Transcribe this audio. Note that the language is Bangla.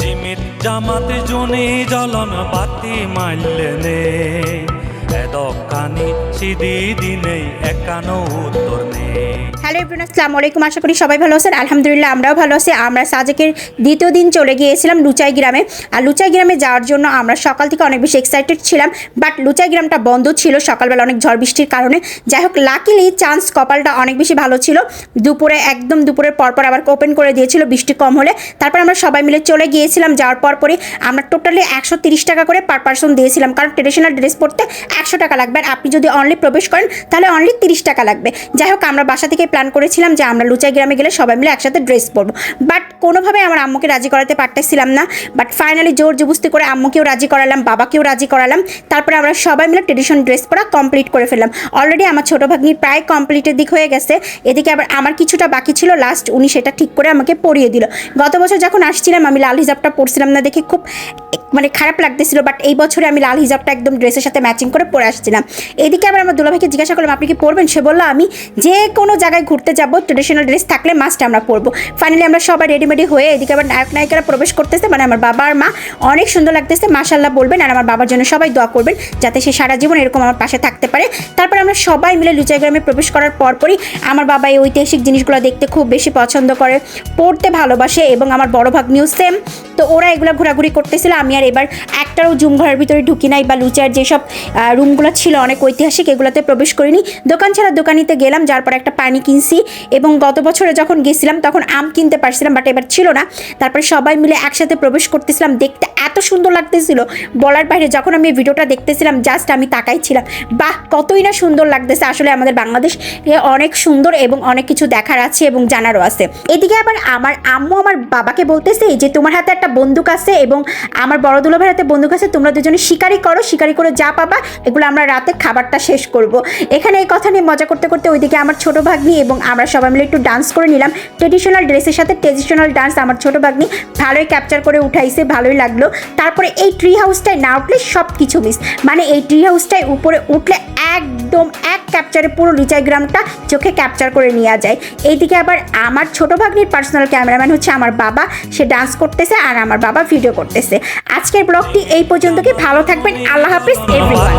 জিমিত জামাতে জনে জ্বলন বাতি মাইলেনে। এদকানি সিদি দিনে একানো উত্তর নেই। হ্যালো এভরিওয়ান, আসসালামু আলাইকুম। আশা করি সবাই ভালো আছেন। আলহামদুলিল্লাহ, আমরাও ভালো আছি। আমরা সাজেকের দ্বিতীয় দিন চলে গিয়েছিলাম লুচাই গ্রামে। আর লুচাই গ্রামে যাওয়ার জন্য আমরা সকাল থেকে অনেক বেশি এক্সাইটেড ছিলাম। বাট লুচাই গ্রামটা বন্ধ ছিল সকালবেলা অনেক ঝড় বৃষ্টির কারণে। যাই হোক লাকিলি চান্স কপালটা অনেক বেশি ভালো ছিল। দুপুরে, একদম দুপুরের পরপর আবার ওপেন করে দিয়েছিল বৃষ্টি কম হলে। তারপর আমরা সবাই মিলে চলে গিয়েছিলাম। যাওয়ার পর পরই আমরা টোটালি একশো তিরিশ টাকা করে পার পার্সন দিয়েছিলাম। কারণ ট্রেডিশনাল ড্রেস পরতে একশো টাকা লাগবে। আর আপনি যদি অনলি প্রবেশ করেন, তাহলে অনলি তিরিশ টাকা লাগবে। যাই হোক, আমরা বাসা থেকে প্ল্যান করেছিলাম যে আমরা লুচাই গ্রামে গেলে সবাই মিলে একসাথে ড্রেস পরবো। বাট কোনোভাবে আমার আম্মুকে রাজি করাতে পারতেছিলাম না। বাট ফাইনালি জোর জবস্তি করে আম্মুকেও রাজি করালাম, বাবাকেও রাজি করালাম। তারপরে আমরা সবাই মিলে ট্রেডিশন ড্রেস পরা কমপ্লিট করে ফেললাম। অলরেডি আমার ছোটো ভাগ্নির প্রায় কমপ্লিটের দিক হয়ে গেছে। এদিকে আবার আমার কিছুটা বাকি ছিল লাস্ট উনি সেটা ঠিক করে আমাকে পরিয়ে দিল। গত বছর যখন আসছিলাম, আমি লাল হিজাবটা পরছিলাম না দেখে খুব মানে খারাপ লাগতেছিল। বাট এই বছরে আমি লাল হিজাবটা একদম ড্রেসের সাথে ম্যাচিং করে পরে আসছিলাম। এদিকে আবার আমার দুলাভাইকে জিজ্ঞাসা করলাম, আপনি কি পরবেন? সে বলল, আমি যে কোনো জায়গায় ঘুরতে যাব ট্রেডিশনাল ড্রেস থাকলে মাস্ট আমরা পরবো। ফাইনালি আমরা সবাই রেডিমেডি হয়ে এদিকে আবার নায়ক, নায়িকারা প্রবেশ করতেছে মানে আমার বাবা আর মা অনেক সুন্দর লাগতেছে মাশাল্লাহ বলবেন আর আমার বাবার জন্য সবাই দোয়া করবেন যাতে সে সারা জীবন এরকম আমার পাশে থাকতে পারে। তারপর আমরা সবাই মিলে লুচাই গ্রামে প্রবেশ করার পরপরই আমার বাবা এই ঐতিহাসিক জিনিসগুলো দেখতে খুব বেশি পছন্দ করে, পড়তে ভালোবাসে এবং আমার বড় ভাগ্নিও সেম তো ওরা এগুলো ঘোরাঘুরি করতেছিল, আমি আর এবার একটারও জুম ঘরের ভিতরে ঢুকি নাই বা লুচার যেসব রুমগুলো ছিল অনেক ঐতিহাসিক এগুলোতে প্রবেশ করিনি। দোকান ছাড়া দোকানিতে গেলাম, যার পর একটা পানি কিনছি এবং গত বছরে যখন গেছিলাম তখন আম কিনতে পারছিলাম বাট এবার ছিল না। তারপরে সবাই মিলে একসাথে প্রবেশ করতেছিলাম, দেখতে এত সুন্দর লাগতেছিল। বলার বাইরে যখন আমি ভিডিওটা দেখতেছিলাম জাস্ট আমি তাকাইছিলাম বাহ, কতই না সুন্দর লাগতেছে। আসলে আমাদের বাংলাদেশ অনেক সুন্দর এবং অনেক কিছু দেখার আছে এবং জানারও আছে। এদিকে আবার আমার আম্মু আমার বাবাকে বলতেছে যে, তোমার হাতে একটা বন্দুক আছে এবং আমার বড় দুলাভাইয়ের হাতে বন্দুক আছে, তোমরা দুজনে শিকারি করো, শিকারি করে যা পাবা, এগুলো আমরা রাতে খাবারটা শেষ করব। এখানে এই কথা নিয়ে মজা করতে করতে ওইদিকে আমার ছোট ভাগ্নি এবং আমরা সবাই মিলে একটু ডান্স করে নিলাম। ট্রেডিশনাল ড্রেসের সাথে ট্রেডিশনাল ডান্স আমার ছোট ভাগ্নি ভালোই ক্যাপচার করে উঠাইছে, ভালোই লাগল। তারপরে এই ট্রি হাউসটায় না উঠলে সব কিছু মিস মানে এই ট্রি হাউসটায় উপরে উঠলে একদম এক ক্যাপচারে পুরো লিচাই গ্রামটা চোখে ক্যাপচার করে নেওয়া যায়। এইদিকে আবার আমার ছোট ভাগ্নির পার্সোনাল ক্যামেরাম্যান হচ্ছে আমার বাবা। সে ডান্স করতেছে আর আমার বাবা ভিডিও করতেছে। আজকের ব্লগটি এই পর্যন্ত কি? ভালো থাকবেন। আল্লাহ হাফিজ এভরিওয়ান